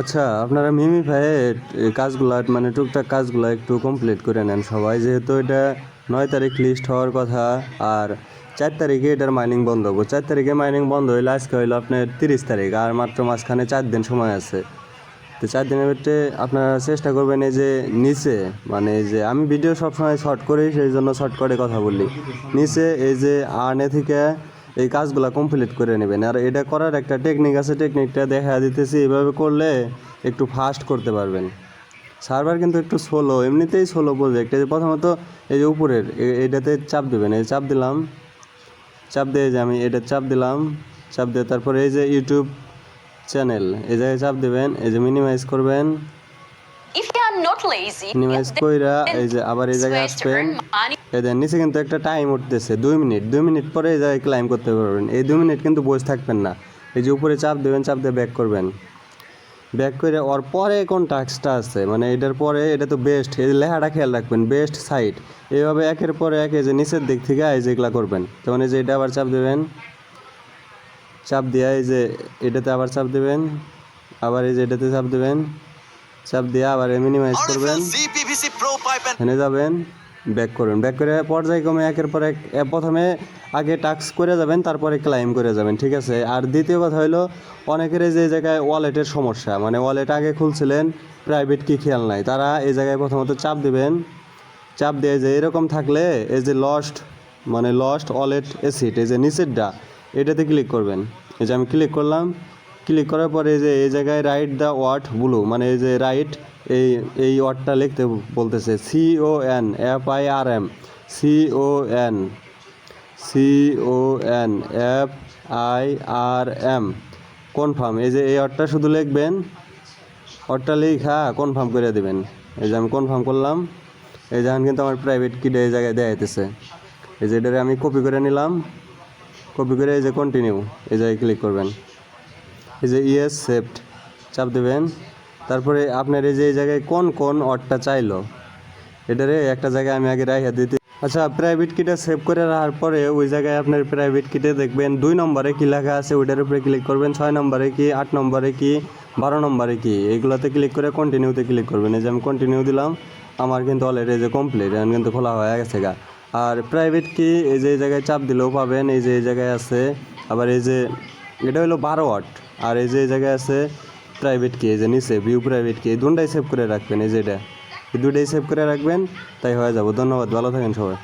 আচ্ছা আপনারা মিমি ভাইয়ের কাজগুলা মানে টুকটাক কাজগুলো একটু কমপ্লিট করে নেন সবাই, যেহেতু এটা নয় তারিখ লিস্ট হওয়ার কথা, আর চার তারিখে এটার মাইনিং বন্ধ হব। চার তারিখে মাইনিং বন্ধ হইলে আজকে হইল আপনার তিরিশ তারিখ, আর মাত্র মাঝখানে চার দিন সময় আছে। তো চার দিনের ভিতরে আপনারা চেষ্টা করবেন এই যে নিচে মানে এই যে আমি ভিডিও সবসময় শর্ট করি, সেই জন্য শর্ট করে কথা বলি। নিচে এই যে আর্নে থেকে এই কাজগুলো কমপ্লিট করে নেবেন। আর এটা করার একটা টেকনিক আছে টেকনিকটা দেখা দিতেছি এইভাবে করলে একটু ফাস্ট করতে পারবেন। সার্ভার কিন্তু একটু স্লো এমনিতেই স্লো প্রজেক্ট এই যে প্রথমত এই যে উপরের এটাতে চাপ দেবেন। এই চাপ দিলাম, চাপ দিয়ে যে আমি এটা চাপ দিলাম, চাপ দিয়ে তারপরে এই যে ইউটিউব চ্যানেল এই জায়গায় চাপ দেবেন, এই যে মিনিমাইজ করবেন। মিনিমাইজ কইরা এই যে আবার এই জায়গায় আসবেন। এই দেন নিচে কিন্তু একটা টাইম উঠতেছে দুই মিনিট। দুই মিনিট পরে এই জায়গায় ক্লাইম করতে পারবেন। এই দুই মিনিট কিন্তু বসে থাকবেন না। এই যে উপরে চাপ দেবেন চাপ দিয়ে ব্যাক করবেন। ব্যাক করে ওর পরে কোন টাস্কটা আছে। মানে এটার পরে এটা তো বেস্ট এই লেখাটা খেয়াল রাখবেন বেস্ট সাইট এইভাবে একের পরে এক এই যে নিচের দিক থেকে এই যেগুলা করবেন। যেমন এই যে এটা আবার চাপ দেবেন। চাপ দিয়ে এই যে এটাতে আবার চাপ দেবেন। আবার এই যে এটাতে চাপ দেবেন। চাপ দিয়ে আবার মিনিমাইজ করবেন। এখানে যাবেন ব্যাক করুন। ব্যাক করে পর্যায়ক্রমে একের পর এক প্রথমে আগে টাস্ক করে যাবেন তারপরে ক্লাইম করে যাবেন ঠিক আছে? আর দ্বিতীয় কথা হলো অনেকের এই যে জায়গায় ওয়ালেটের সমস্যা মানে ওয়ালেট আগে খুলছিলেন প্রাইভেট কি খেয়াল নাই। তারা এই জায়গায় প্রথমত চাপ দিবেন। চাপ দিয়ে যে এরকম থাকলে এই যে লস্ট মানে লস্ট ওয়ালেট এসিড এই যে নিচেরটা এটাতে ক্লিক করবেন। এই যে আমি ক্লিক করলাম ক্লিক করার পরে এই যে, এই জায়গায় রাইট দ্য ওয়ার্ড ব্লু মানে এই যে রাইট এই এই ওয়ার্ডটা লিখতে বলতেছে C O N F I R M C O N C O N F I R M confirm এই যে, এই ওয়ার্ডটা শুধু লিখবেন ওয়ার্ডটা লেখা কনফার্ম করে দেবেন। এই যে আমি কনফার্ম করলাম, এই যেমন কিন্তু আমার প্রাইভেট কিডে এই জায়গায় দেওয়া যেতেছে এই যে এটারে আমি কপি করে নিলাম কপি করে এই যে কন্টিনিউ এই জায়গায় ক্লিক করবেন। এই যে ইয়েস সেফট, চাপ দেবেন। তারপরে আপনার এই যে এই জায়গায় কোন কোন অটটা চাইলো? এটারে একটা জায়গায় আমি আগে রাইখা দিতে আচ্ছা প্রাইভেট কিটা সেভ করে রাখার পরে ওই জায়গায় আপনার প্রাইভেট কিটে দেখবেন, দুই নম্বরে কি লেখা আছে ওইটার উপরে ক্লিক করবেন, ছয় নম্বরে কি, আট নম্বরে কি, বারো নম্বরে কি, এইগুলোতে ক্লিক করে কন্টিনিউতে ক্লিক করবেন। এই যে আমি কন্টিনিউ দিলাম, আমার কিন্তু অলরেডি যে কমপ্লিট এখন কিন্তু খোলা হয়ে গেছে গা। আর প্রাইভেট কি এই যে এই জায়গায় চাপ দিলেও পাবেন, এই যে এই জায়গায় আছে, আবার এই যে এটা হলো বারো ওয়াট। আর এই যে এই জায়গায় আছে প্রাইভেট কি এই যে নিচে ভিউ প্রাইভেট কি এই দুটাই সেভ করে রাখবেন, এই যে এটা। এই দুটাই সেভ করে রাখবেন, তাই হয়ে যাব। ধন্যবাদ, ভালো থাকেন সবাই।